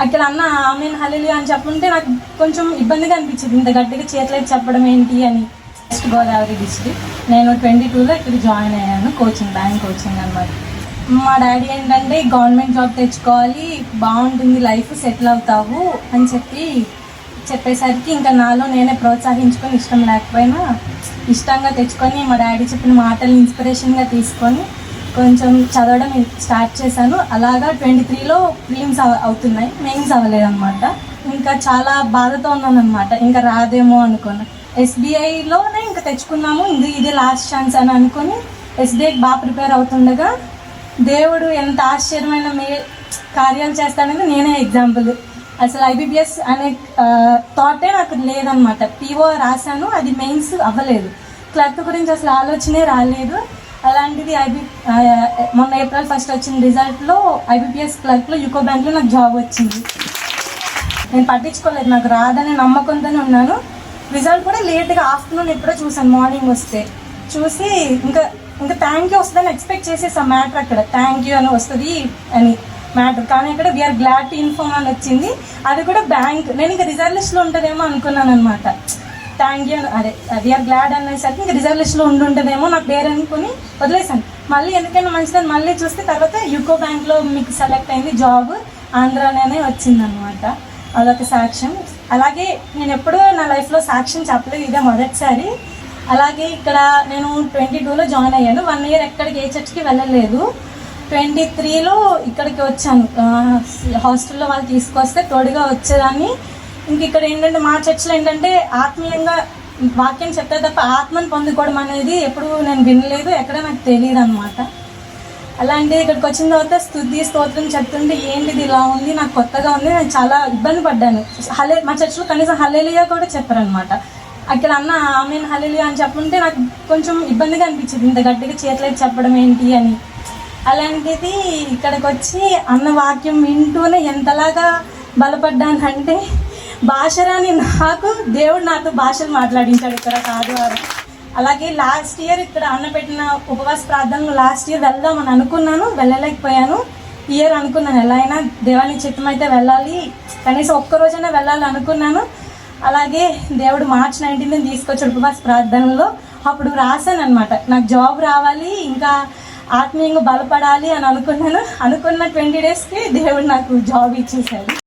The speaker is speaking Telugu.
అక్కడ అన్న ఆమె హలీలి అని చెప్పుంటే నాకు కొంచెం ఇబ్బందిగా అనిపించింది. ఇంత గట్టిగా చేతులకి చెప్పడం ఏంటి అని. వెస్ట్ గోదావరి డిస్ట్రిక్ట్ నేను ట్వంటీ టూలో ఇక్కడ జాయిన్ అయ్యాను కోచింగ్ బ్యాంక్ కోచింగ్ అనమాట మా డాడీ ఏంటంటే గవర్నమెంట్ జాబ్ తెచ్చుకోవాలి బాగుంటుంది లైఫ్ సెటిల్ అవుతావు అని చెప్పి చెప్పేసరికి ఇంకా నాలో నేనే ప్రోత్సహించుకొని ఇష్టం లేకపోయినా ఇష్టంగా తెచ్చుకొని మా డాడీ చెప్పిన మాటలు ఇన్స్పిరేషన్గా తీసుకొని కొంచెం చదవడం స్టార్ట్ చేశాను. అలాగా ట్వంటీ త్రీలో ఫిలిమ్స్ అవుతున్నాయి. మెయిన్స్ అవ్వలేదన్నమాట. ఇంకా చాలా బాధతో ఉన్నాను ఇంకా రాదేమో అనుకున్నా. ఎస్బీఐలోనే ఇంకా తెచ్చుకున్నాము. ఇది ఇదే లాస్ట్ ఛాన్స్ అని అనుకొని ఎస్బీఐకి బాగా ప్రిపేర్ అవుతుండగా దేవుడు ఎంత ఆశ్చర్యమైన మే కార్యాలు చేస్తాడని నేనే ఎగ్జాంపుల్ అసలు ఐబీబీఎస్ అనే థాటే నాకు లేదనమాట పీఓ రాశాను. అది మెయిన్స్ అవ్వలేదు. క్లర్క్ గురించి అసలు ఆలోచనే రాలేదు. అలాంటిది ఐబీ మొన్న ఏప్రిల్ ఫస్ట్ వచ్చిన రిజల్ట్లో ఐబీపీఎస్ క్లర్క్లో యూకో బ్యాంక్లో నాకు జాబ్ వచ్చింది. నేను పట్టించుకోలేదు నాకు రాదనే నమ్మకంతోనే ఉన్నాను. రిజల్ట్ కూడా లేట్గా ఆఫ్టర్నూన్ ఎప్పుడో చూసాను మార్నింగ్ వస్తే. చూసి ఇంకా ఇంకా థ్యాంక్ యూ వస్తుందని ఎక్స్పెక్ట్ చేసేసా మ్యాటర్ అక్కడ. థ్యాంక్ యూ అని వస్తుంది అని మ్యాటర్ కానీ ఇక్కడ వీఆర్ గ్లాడ్ టు ఇన్ఫార్మ్ అని వచ్చింది. అది కూడా బ్యాంక్ నేను ఇంకా రిజర్వేషన్లో ఉంటుందేమో అనుకున్నాను అనమాట థ్యాంక్ యూ అదే వీఆర్ గ్లాడ్ అనేసరికి ఇంకా రిజర్వేషన్లో ఉండుంటుందేమో ఉండి నాకు పేరు అనుకుని వదిలేసాను మళ్ళీ ఎందుకైనా మంచిదని మళ్ళీ చూస్తే తర్వాత యూకో బ్యాంక్లో మీకు సెలెక్ట్ అయింది జాబ్ ఆంధ్రాలోనే వచ్చిందనమాట అదొక సాక్ష్యం. అలాగే నేను ఎప్పుడూ నా లైఫ్లో సాక్ష్యం చెప్పలేదు ఇదే మొదటిసారి. అలాగే ఇక్కడ నేను ట్వంటీ టూలో జాయిన్ అయ్యాను. వన్ ఇయర్ ఎక్కడికి ఏ చర్చ్కి వెళ్ళలేదు. ట్వంటీ త్రీలో ఇక్కడికి వచ్చాను. హాస్టల్లో వాళ్ళు తీసుకొస్తే తోడుగా వచ్చేదాన్ని. ఇంక ఇక్కడ ఏంటంటే మా చర్చిలో ఏంటంటే ఆత్మీయంగా వాక్యం చెప్తే తప్ప ఆత్మను పొందుకోవడం అనేది ఎప్పుడు నేను వినలేదు ఎక్కడ నాకు తెలియదు అనమాట అలాంటిది ఇక్కడికి వచ్చిన తర్వాత స్థుతి స్తోత్రం చెప్తుంటే ఏంటిది ఇలా ఉంది నాకు కొత్తగా ఉంది నేను చాలా ఇబ్బంది పడ్డాను. హలే మా చర్చిలో కనీసం హలేలియా కూడా చెప్పారనమాట అక్కడ అన్న ఆమె హలేలియా అని చెప్పుంటే నాకు కొంచెం ఇబ్బందిగా అనిపించింది ఇంత గట్టిగా చేతులైతే చెప్పడం ఏంటి అని. అలాంటిది ఇక్కడికి వచ్చి అన్న వాక్యం వింటూనే ఎంతలాగా బలపడ్డానంటే భాషరాని నాకు దేవుడు నాతో భాషలు మాట్లాడించాడు ఇక్కడ కాదు అలాగే లాస్ట్ ఇయర్ ఇక్కడ అన్న పెట్టిన ఉపవాస ప్రార్థనలు లాస్ట్ ఇయర్ వెళ్దామని అనుకున్నాను వెళ్ళలేకపోయాను. ఈ ఇయర్ అనుకున్నాను ఎలా అయినా దేవాని చిత్తం అయితే వెళ్ళాలి. కనీసం ఒక్కరోజైనా వెళ్ళాలి అనుకున్నాను. అలాగే దేవుడు మార్చ్ నైన్టీన్ తీసుకొచ్చాడు ఉపవాస ప్రార్థనలో. అప్పుడు రాశాను అనమాట నాకు జాబ్ రావాలి ఇంకా ఆత్మీయంగా బలపడాలి అని అనుకున్నాను. అనుకున్న ట్వంటీ డేస్కి దేవుడు నాకు జాబ్ ఇచ్చేసాడు.